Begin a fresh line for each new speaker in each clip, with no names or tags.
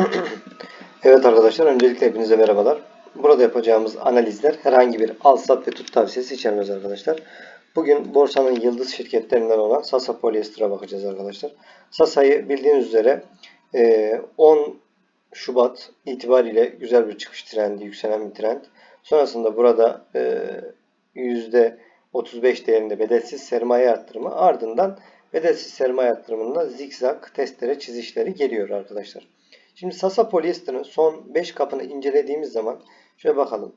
Evet arkadaşlar öncelikle hepinize merhabalar. Burada yapacağımız analizler herhangi bir al sat ve tut tavsiyesi içermez arkadaşlar. Bugün borsanın yıldız şirketlerinden olan Sasa Polyester'a bakacağız arkadaşlar. Sasa'yı bildiğiniz üzere e, 10 Şubat itibariyle güzel bir çıkış trendi, yükselen bir trend. Sonrasında burada e, %35 değerinde bedelsiz sermaye arttırımı ardından bedelsiz sermaye arttırımında zikzak testere çizişleri geliyor arkadaşlar. Şimdi Sasa Polyester'ın son 5 kapını incelediğimiz zaman şöyle bakalım.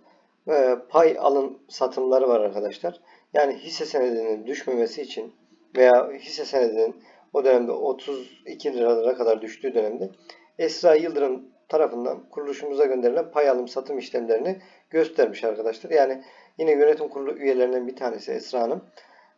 Ee, pay alım satımları var arkadaşlar. Yani hisse senedinin düşmemesi için veya hisse senedinin o dönemde 32 liralara kadar düştüğü dönemde Esra Yıldırım tarafından kuruluşumuza gönderilen pay alım satım işlemlerini göstermiş arkadaşlar. Yani yine yönetim kurulu üyelerinden bir tanesi Esra Hanım.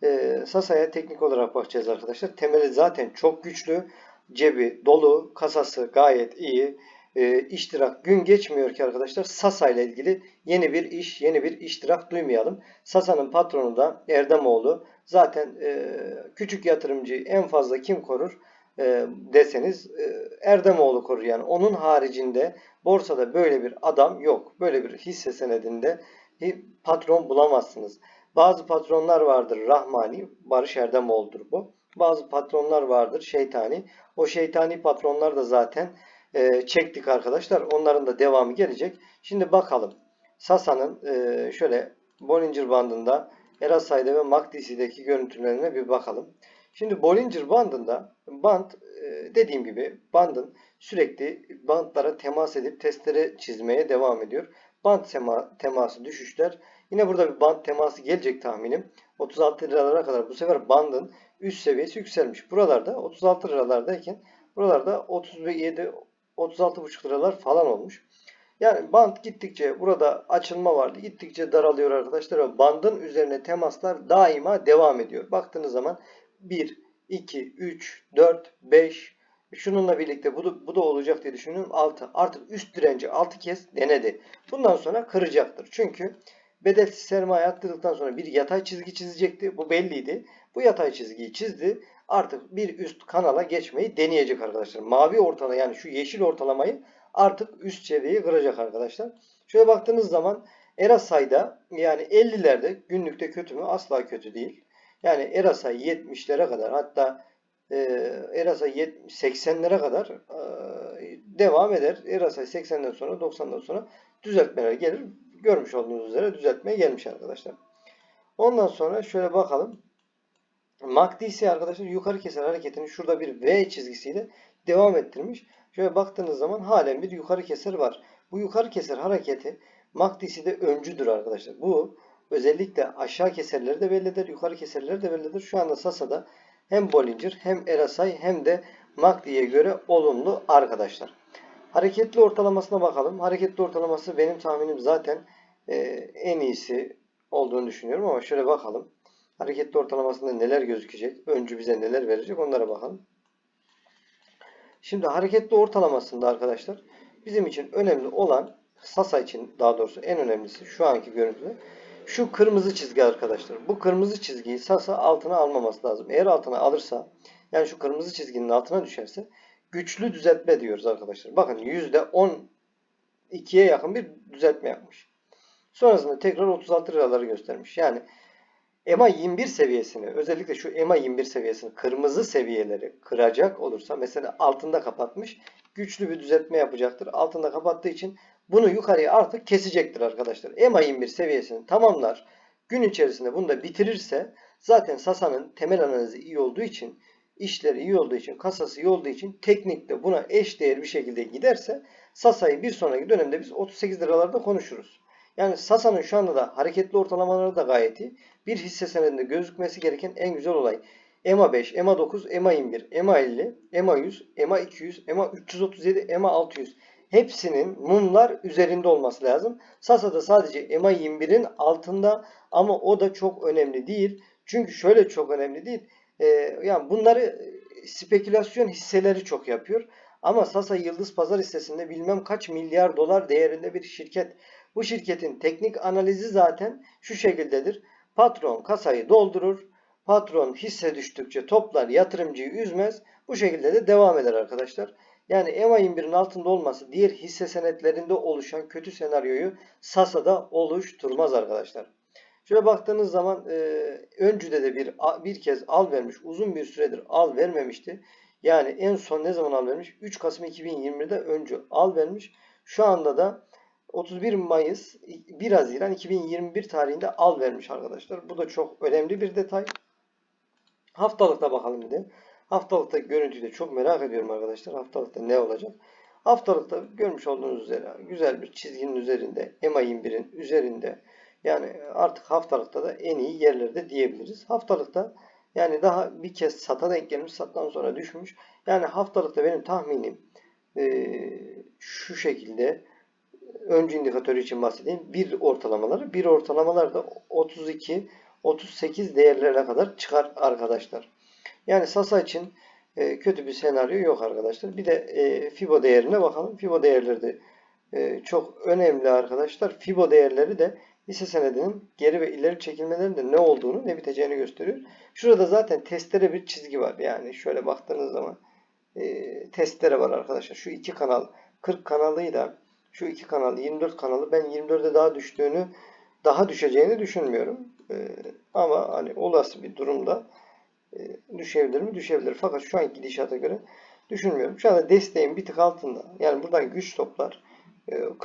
Ee, Sasa'ya teknik olarak bakacağız arkadaşlar. Temeli zaten çok güçlü cebi dolu, kasası gayet iyi. E, iştirak gün geçmiyor ki arkadaşlar Sasa ile ilgili yeni bir iş, yeni bir iştirak duymayalım. Sasa'nın patronu da Erdemoğlu. Zaten e, küçük yatırımcıyı en fazla kim korur e, deseniz e, Erdemoğlu korur. Yani onun haricinde borsada böyle bir adam yok. Böyle bir hisse senedinde bir patron bulamazsınız. Bazı patronlar vardır Rahmani, Barış Erdemoğlu'dur bu. Bazı patronlar vardır şeytani. O şeytani patronlar da zaten e, çektik arkadaşlar. Onların da devamı gelecek. Şimdi bakalım. Sasa'nın e, şöyle Bollinger bandında Erasay'da ve MACD'deki görüntülerine bir bakalım. Şimdi Bollinger bandında band e, dediğim gibi bandın sürekli bantlara temas edip testleri çizmeye devam ediyor. Band tema, teması düşüşler. Yine burada bir band teması gelecek tahminim. 36 liralara kadar bu sefer bandın üst seviyesi yükselmiş. Buralarda 36 liralardayken buralarda 37 36,5 liralar falan olmuş. Yani band gittikçe burada açılma vardı. Gittikçe daralıyor arkadaşlar bandın üzerine temaslar daima devam ediyor. Baktığınız zaman 1, 2, 3, 4, 5 şununla birlikte bu da, bu da olacak diye düşünüyorum. 6. Artık üst direnci 6 kez denedi. Bundan sonra kıracaktır. Çünkü bedelsiz sermaye attırdıktan sonra bir yatay çizgi çizecekti. Bu belliydi. Bu yatay çizgiyi çizdi. Artık bir üst kanala geçmeyi deneyecek arkadaşlar. Mavi ortalama yani şu yeşil ortalamayı artık üst seviyeyi kıracak arkadaşlar. Şöyle baktığınız zaman Erasay'da yani 50'lerde günlükte kötü mü? Asla kötü değil. Yani Erasay 70'lere kadar hatta e, Erasay 80'lere kadar devam eder. Erasay 80'den sonra 90'dan sonra düzeltmeler gelir. Görmüş olduğunuz üzere düzeltmeye gelmiş arkadaşlar. Ondan sonra şöyle bakalım. MACD arkadaşlar yukarı keser hareketini şurada bir V çizgisiyle devam ettirmiş. Şöyle baktığınız zaman halen bir yukarı keser var. Bu yukarı keser hareketi MACD'de öncüdür arkadaşlar. Bu özellikle aşağı keserleri de bellidir, yukarı keserleri de bellidir. Şu anda Sasa'da hem Bollinger hem RSI hem de MACD'ye göre olumlu arkadaşlar. Hareketli ortalamasına bakalım. Hareketli ortalaması benim tahminim zaten e, en iyisi olduğunu düşünüyorum ama şöyle bakalım. Hareketli ortalamasında neler gözükecek? Öncü bize neler verecek? Onlara bakalım. Şimdi hareketli ortalamasında arkadaşlar bizim için önemli olan Sasa için daha doğrusu en önemlisi şu anki görüntüde şu kırmızı çizgi arkadaşlar. Bu kırmızı çizgiyi Sasa altına almaması lazım. Eğer altına alırsa yani şu kırmızı çizginin altına düşerse güçlü düzeltme diyoruz arkadaşlar. Bakın %12'ye yakın bir düzeltme yapmış. Sonrasında tekrar 36 liraları göstermiş. Yani EMA 21 seviyesini özellikle şu EMA 21 seviyesini kırmızı seviyeleri kıracak olursa mesela altında kapatmış güçlü bir düzeltme yapacaktır. Altında kapattığı için bunu yukarıya artık kesecektir arkadaşlar. EMA 21 seviyesini tamamlar. Gün içerisinde bunu da bitirirse zaten Sasa'nın temel analizi iyi olduğu için işleri iyi olduğu için, kasası iyi olduğu için teknikte buna eş değer bir şekilde giderse Sasa'yı bir sonraki dönemde biz 38 liralarda konuşuruz. Yani Sasa'nın şu anda da hareketli ortalamaları da gayet iyi. Bir hisse senedinde gözükmesi gereken en güzel olay. EMA 5, EMA 9, EMA 21, EMA 50, EMA 100, EMA 200, EMA 337, EMA 600. Hepsinin mumlar üzerinde olması lazım. Sasa'da sadece EMA 21'in altında ama o da çok önemli değil. Çünkü şöyle çok önemli değil. Ee, yani bunları spekülasyon hisseleri çok yapıyor. Ama Sasa Yıldız Pazar hissesinde bilmem kaç milyar dolar değerinde bir şirket. Bu şirketin teknik analizi zaten şu şekildedir. Patron kasayı doldurur. Patron hisse düştükçe toplar yatırımcıyı üzmez. Bu şekilde de devam eder arkadaşlar. Yani EMA 21'in altında olması diğer hisse senetlerinde oluşan kötü senaryoyu Sasa'da oluşturmaz arkadaşlar. Şöyle baktığınız zaman e, öncüde de bir bir kez al vermiş. Uzun bir süredir al vermemişti. Yani en son ne zaman al vermiş? 3 Kasım 2020'de öncü al vermiş. Şu anda da 31 Mayıs 1 Haziran 2021 tarihinde al vermiş arkadaşlar. Bu da çok önemli bir detay. Haftalıkta bakalım bir de. Haftalıkta görüntüyü de çok merak ediyorum arkadaşlar. Haftalıkta ne olacak? Haftalıkta görmüş olduğunuz üzere güzel bir çizginin üzerinde, EMA 21'in üzerinde yani artık haftalıkta da en iyi yerlerde diyebiliriz. Haftalıkta yani daha bir kez sata denk gelmiş, sattan sonra düşmüş. Yani haftalıkta benim tahminim e, şu şekilde öncü indikatörü için bahsedeyim. Bir ortalamaları, bir ortalamalar da 32 38 değerlerine kadar çıkar arkadaşlar. Yani Sasa için e, kötü bir senaryo yok arkadaşlar. Bir de e, Fibo değerine bakalım. Fibo değerleri de e, çok önemli arkadaşlar. Fibo değerleri de hisse senedinin geri ve ileri çekilmelerinde ne olduğunu ne biteceğini gösteriyor. Şurada zaten testere bir çizgi var. Yani şöyle baktığınız zaman e, testere var arkadaşlar. Şu iki kanal 40 kanalıyla şu iki kanal 24 kanalı ben 24'e daha düştüğünü daha düşeceğini düşünmüyorum. E, ama hani olası bir durumda e, düşebilir mi? Düşebilir. Fakat şu anki gidişata göre düşünmüyorum. Şu anda desteğin bir tık altında. Yani buradan güç toplar.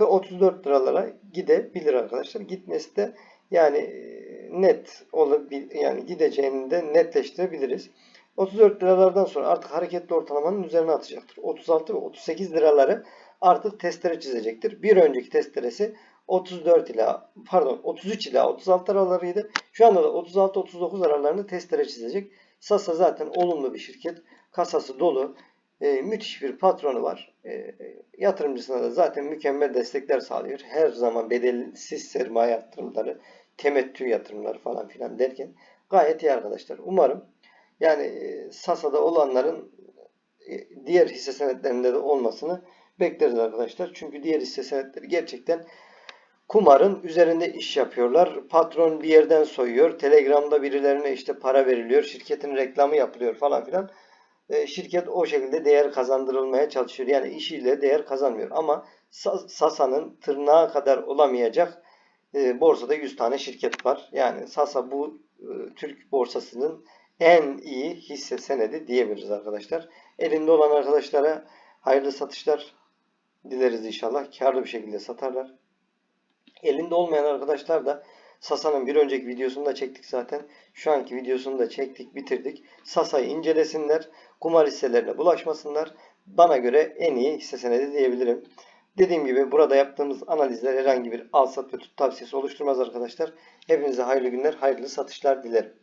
34 e, liralara gidebilir arkadaşlar. Gitmesi de yani e, net olabilir yani gideceğini de netleştirebiliriz. 34 liralardan sonra artık hareketli ortalamanın üzerine atacaktır. 36 ve 38 liraları artık testere çizecektir. Bir önceki testeresi 34 ila pardon 33 ila 36 aralarıydı. Şu anda da 36-39 aralarını testere çizecek. Sasa zaten olumlu bir şirket. Kasası dolu. E, müthiş bir patronu var. E, yatırımcısına da zaten mükemmel destekler sağlıyor. Her zaman bedelsiz sermaye yatırımları, temettü yatırımları falan filan derken gayet iyi arkadaşlar. Umarım yani e, Sasa'da olanların e, diğer hisse senetlerinde de olmasını bekleriz arkadaşlar. Çünkü diğer hisse senetleri gerçekten kumarın üzerinde iş yapıyorlar. Patron bir yerden soyuyor. Telegram'da birilerine işte para veriliyor. Şirketin reklamı yapılıyor falan filan. E, şirket o şekilde değer kazandırılmaya çalışıyor. Yani işiyle değer kazanmıyor. Ama Sasa'nın tırnağa kadar olamayacak e, borsada 100 tane şirket var. Yani Sasa bu e, Türk borsasının en iyi hisse senedi diyebiliriz arkadaşlar. Elinde olan arkadaşlara hayırlı satışlar dileriz inşallah. Karlı bir şekilde satarlar. Elinde olmayan arkadaşlar da Sasa'nın bir önceki videosunu da çektik zaten. Şu anki videosunu da çektik, bitirdik. Sasa'yı incelesinler. Kumar hisselerine bulaşmasınlar. Bana göre en iyi hisse senedi diyebilirim. Dediğim gibi burada yaptığımız analizler herhangi bir al sat ve tut tavsiyesi oluşturmaz arkadaşlar. Hepinize hayırlı günler, hayırlı satışlar dilerim.